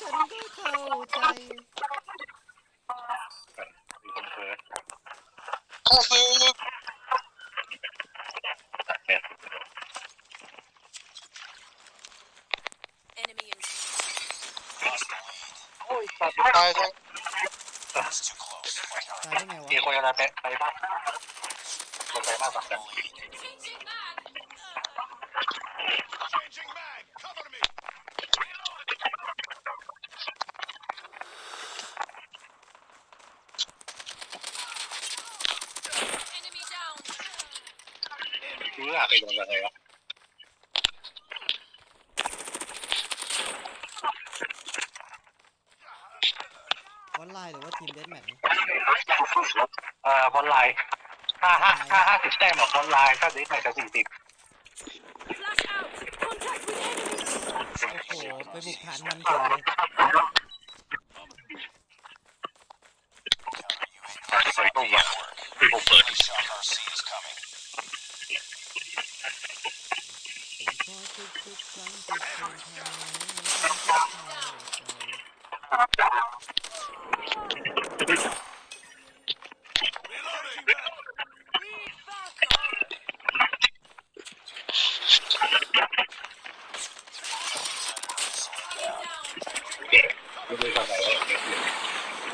ฉันก็เข้าใจมีคนเพิร์ดเข้ซื้อเนี่ย Enemy in โอ้ยสัตายทั้งตายได้ไงวะมีคนกำลังไปไปบ้านคนไปบ้านฝั่งกัน Changing mag. Cover me. 'Enemy down. เมื่อไปโดนอะไรวะออนไลน์หรือว่าทีมเดสแมทช์เอ่อบอลไลน์ห้าห้าห้าห้าสิบแต้มกับบอลไลน์ถ้าดีใหม่จะสี่สิบ Flash out. Contact with enemy. โอ้โห ไปบุกฐานมันเฉยเลยใส่ตุ้มว่ะคือผมเปิด ขอทุกๆครั้งที่เธอทำให้ฉันก็เข้าใจ Reloading. ไม่รู้ทำอะไรวะ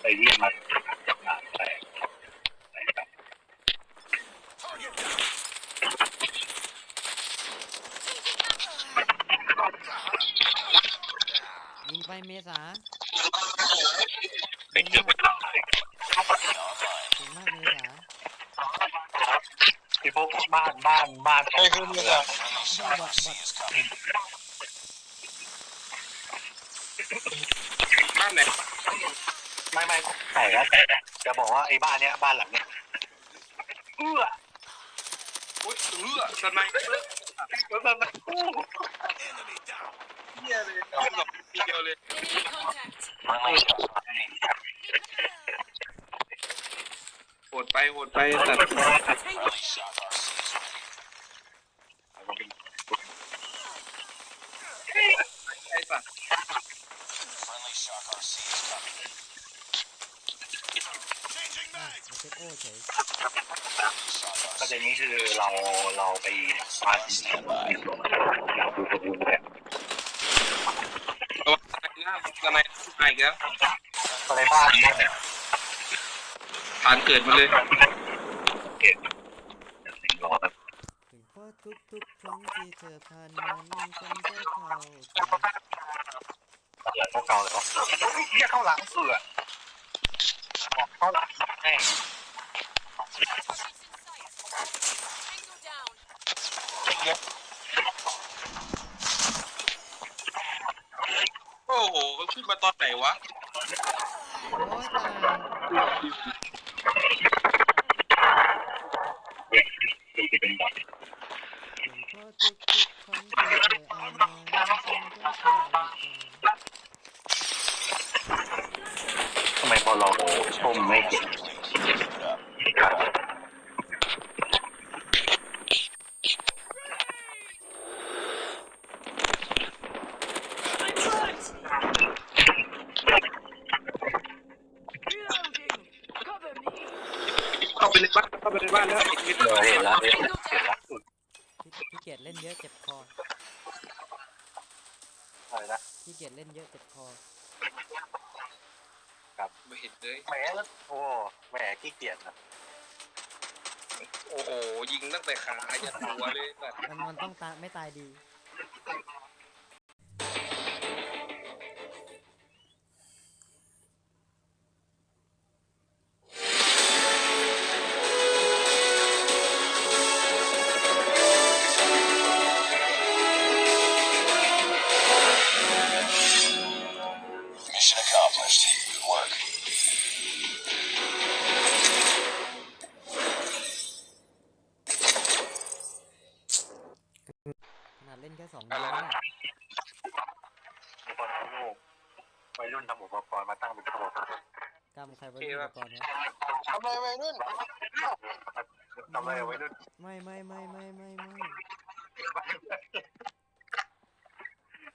ไปเยี่ยมมาจากงานไป Target down. ยิงไปเมษา ไปเจอไปทำอะไร เก่งมากเมษา ไอพวกบ้านบ้านบ้านใครคือมึงอะบ้านไหนไม่ไม่แต่แล้วจะบอกว่าไอ้บ้านเนี้ยบ้านหลังเนี้ยเอื้ออุ้ยเออสนเอร์แล้วมันมันอู้เหี้ยเลยเอาแบบทีเดียวเลย Enemy contact. มันไม่โหดไปโหดไปสัตว์ Tango. ไอ้สัตว์ Changing อะ mag. เซตโอเฉยประเด็นนี้คือเราเราไปบ้านที่อยากดูคนอื่นแบบระวังสไนหน้าสไมาอีกแล้วอะไรบ้านเนี่ยฐานเกิดมาเลยเห็นสิ่งร้อนถึงเพราะทุกๆครั้งที่เธอผ่านมันฉันก็เข้าใจ หลังเก่าเลยวะเรียกเข้าหลังเสือเข้าหลังแม่ง She's in sight. Tango down. โอ้โหขาขึ้นมาตอนไหนวะ โอ้ยตาย เราชมไม่เห็น I'm trapped. Reloading. Cover me. เข้าไปในบ้านเข้าไปในบ้านแล้วอีกนิดเออเห็นแล้วเห็นแล้วเห็นแล้วสุดพี่พี่เกียรติเล่นเยอะเจ็บคออะไรนะพี่เกียรติเล่นเยอะเจ็บคอ ไม่เห็นเลยแหมโอ้แหมขี้เกียจนะโอ้โหยิงตั้งแต่ขายันหัวเลยสัตว์มันมันต้องตายไม่ตายดี เล่นแค่สองเดือนเนี่ยมีคนทำโลกวัยรุ่นทำโอุปกรณ์มาตั้งเป็นตัวกำใครไว้ที่อุปกรณ์วะทำอะไรไว้นู่นทำอะไรไว้นู่นไม่ไม่ไม่ไม่ไม่ไม่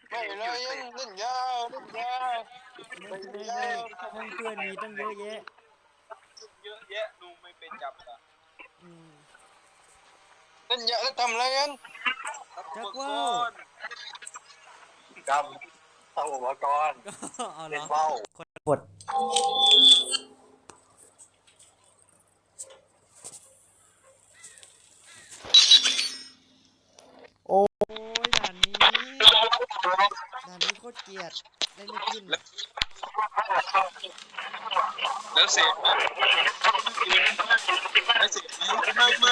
ไม่เลยเล่นยาเล่นยาไม่ไม่ไม่ห้องเพื่อนมีตั้งเยอะแยะเยอะแยะลุงไม่เป็นจับอะอืม เล่นยาแล้วทำอะไรกันจักว่าวกำเอาอุปกรณ์เอาเหรเล่นอเบ้ากดโอ้ยด่านนี้ด่านนี้โคตรเกลียดเล่นไม่ขึ้น แล้วเสร็จแล้วเสร็จไม่ไม่ไม่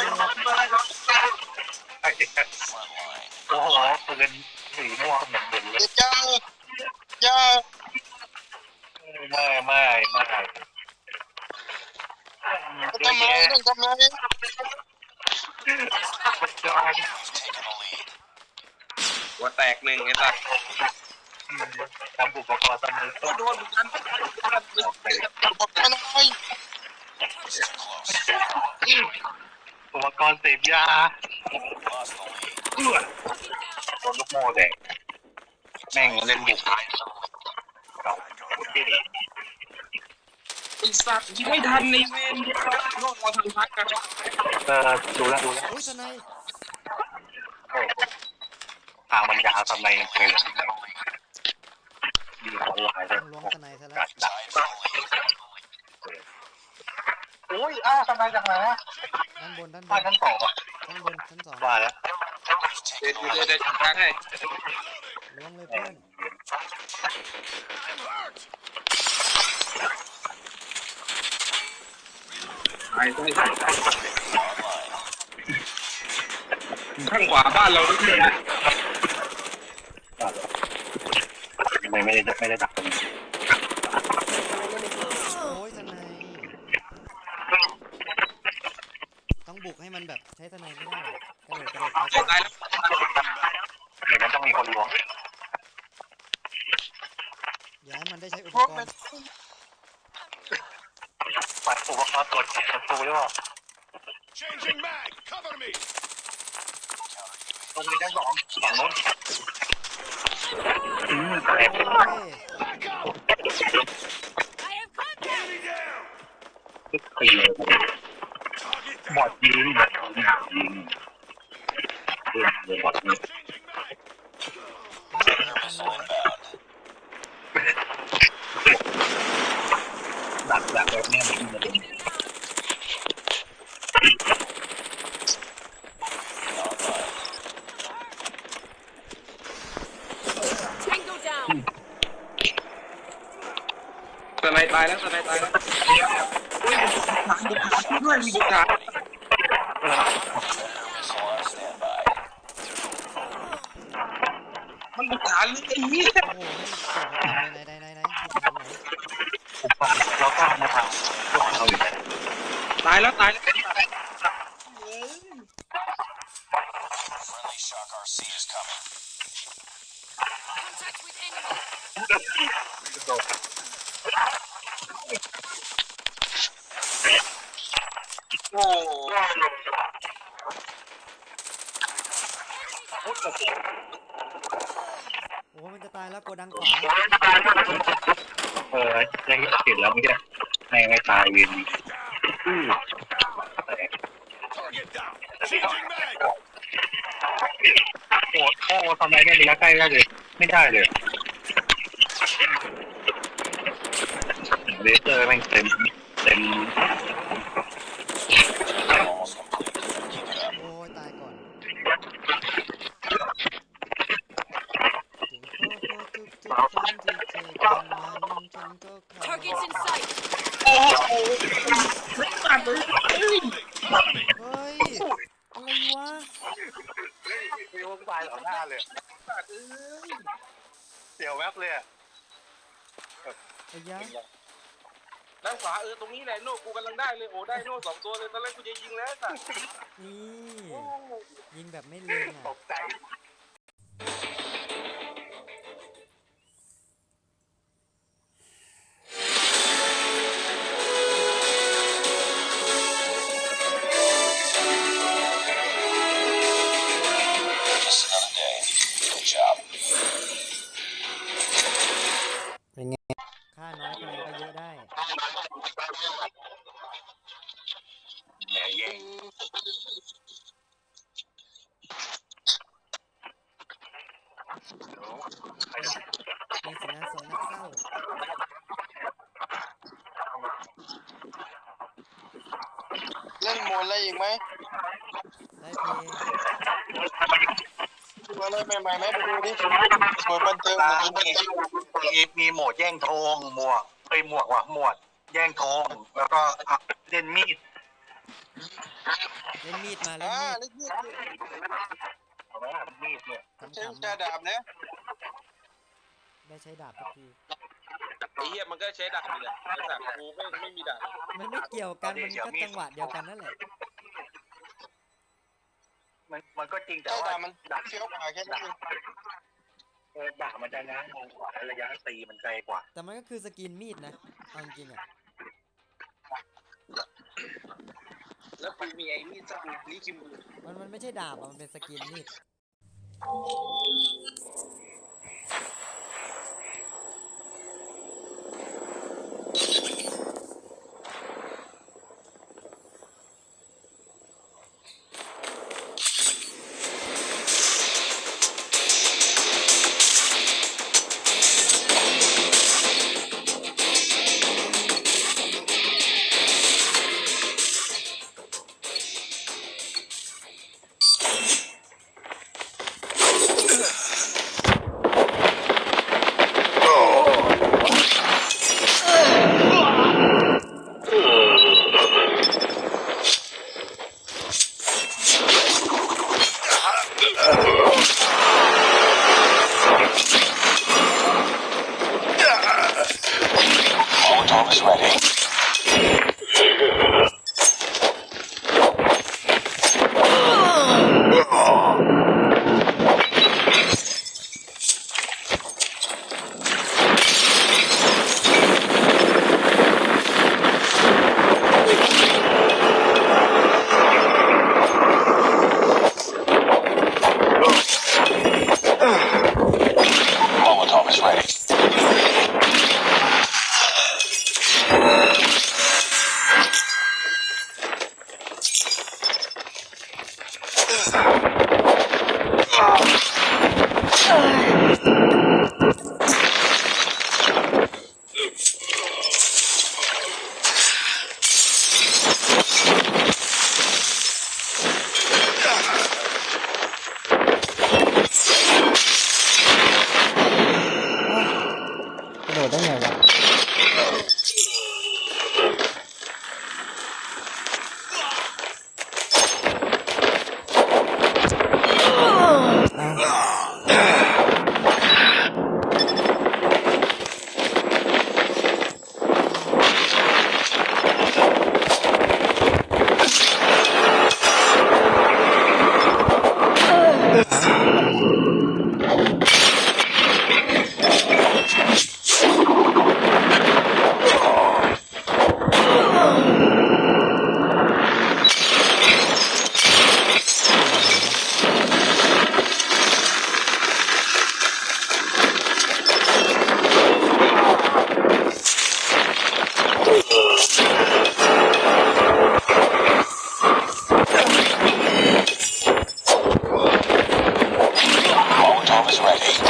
โอ้โหปืนสีม่วงเหมือนเดิมเลยยายาไม่ไม่ไม่ทำไรต้องทำไมันจอนหัวแตกหนึ่งไอ้สัสทำอุปกรณ์ตำรวจโดนเหมือนกัน อุปกรณ์อะไร It's too close. อุปกรณ์เสพยา Lost the lead. เอื้อโดนลูกโม่แดงแม่งเล่นบุกเก่าไอ้สัสยิงไม่ทันในเวนโลกมาทางพักกันเออดูแลวดูแลวโอ้ยสไนยโอ้ทางมันยาวทำไมเลยมีออนไลน์ด้วต้ยองล้วงสไนยซะแล้วกัดดัก อ้ยอ้าวทำไมจากไหนอะด้านบนด้านบบ้านนชั้นสองอะด้านบนชั้นสองว่าแล้ว We've เดี๋ยว taken เดี๋ยว the เดี๋ยว lead. จัดการให้ล้วงเลยเพื่อนไอ้ใช่ใช่ข้างขวาบ้านเราไม่ใช่นะ ไม่ไม่ได้ไม่ได้ดักตรงนี้ โอ้ยสไนยต้อง บุกให้มันแบบใช้สไนยไม่ได้กระโดดกระโดดไปตายแล้วเดี๋ยวมันต้องมีคนล้วงอย่าให้มันได้ใช้อุปกรณ์ปัดอุปกรณ์ตรวจจับศัตรูหรือเปล่า Changing mag. Cover me. ตรงนี้ชั้นสองฝั่งโน้นอืมแต่โอ้ย Back up. I have contact! Enemy down. ตีเลย Target บอดยิงบอดยิงยิงเรื่องเลยบอดยิง Changing mag. Missile inbound. ดักดักแบบเนี้ยมันจะเป็น Tango down! สไนตายแล้วสไนตายแล้วอุ้ยบุกฐานบุกฐานด้วยมีบุกฐาน Missile on standby. มันบุกฐานหรือไอ้เหี้ยโอ้โหไม่เกิดอะไรไหนไหนไหนบุกทางไหนอุปกรณ์เราก็มาทำพวกเราอยู่ตายแล้วตายแล้ว Friendly Shock RC is coming. Contact with enemy! โอ้ โอ้มันจะ ตายแล้วโกดังขวาเออยังติดแล้วไม่ใช่ให้ไม่ตายวิน Target down. Changing mag. โอ้โอ้ทำไมไม่ระยะใกล้ได้เลย ไม่ได้เลยเลเซอร์แม่งเต็มเต็ม Almost complete. Keep it up. โอ้ยตายก่อนถึงก็พอทุกๆครั้งที่เจอกันนั้นฉันก็เข้า Targets in sight! โอ้โหไม่ตัดเลยเฮ้ย อะไรวะ มีวงตายต่อหน้าเลยตัดเอ้ยเสียวแวบเลยอะไอ้ยะด้านขวาเออตรงนี้แหละโน่กูกำลังได้เลยโอ้ได้โน่สองตัวเลยตอนแรกกูจะยิงแล้วสัตว์นี่โอ้ยิงแบบไม่เล็งตอะกใจ ล่นโหมดอะไรอีกไหมได้เพลงดูอะไรใหม่ๆไหมไปดูดิโหมดบันเทิงโหมดบันเทิงมีมีโหมดแย่งทองหมวกเอ้ยหมวกว่ะหมวดแย่งทองแล้วก็อะเล่นมีดเล่นมีดมาเล่นอ่ามีดเล่นมีดเอาไว้อะมีดเนี่ยขำใช้ๆจาดาบนะได้ใช้ดาบทุกที ไอ้เหี้ยมันก็ใช้ดาบนี่แหละไอ้สัตว์กูไม่ไม่มีดาบมันไม่เกี่ยวกันมันก็จังหวะเดียวกันนั่นแหละ มันมันก็จริงแต่จาว่าดาบมันเฟี้ยวกว่าแค่นั้นเองเออดาบมันจะง้างมองกว่าระยะตีมันไกลกว่า แต่มันก็คือสกินมีดนะเอาจริงๆอะแล้วกูมีไอ้นี่สักนี่คิมบูมันมันไม่ใช่ดาบอะมันเป็นสกินมีด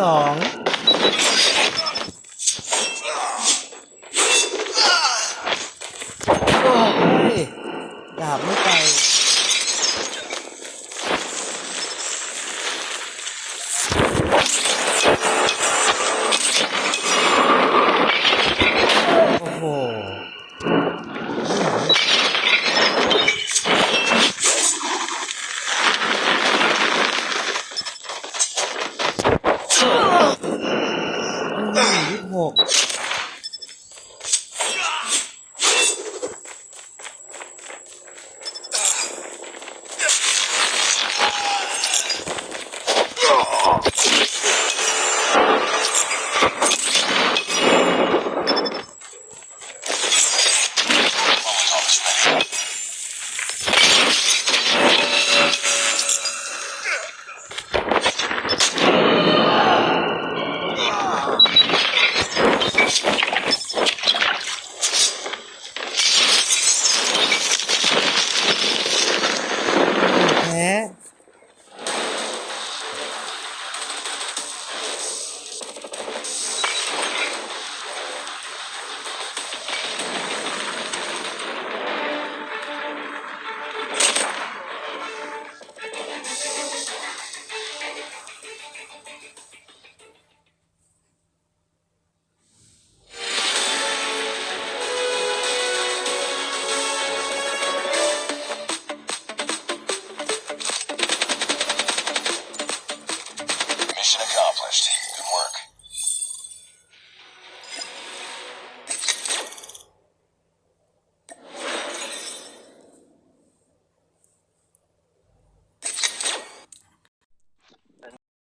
สอง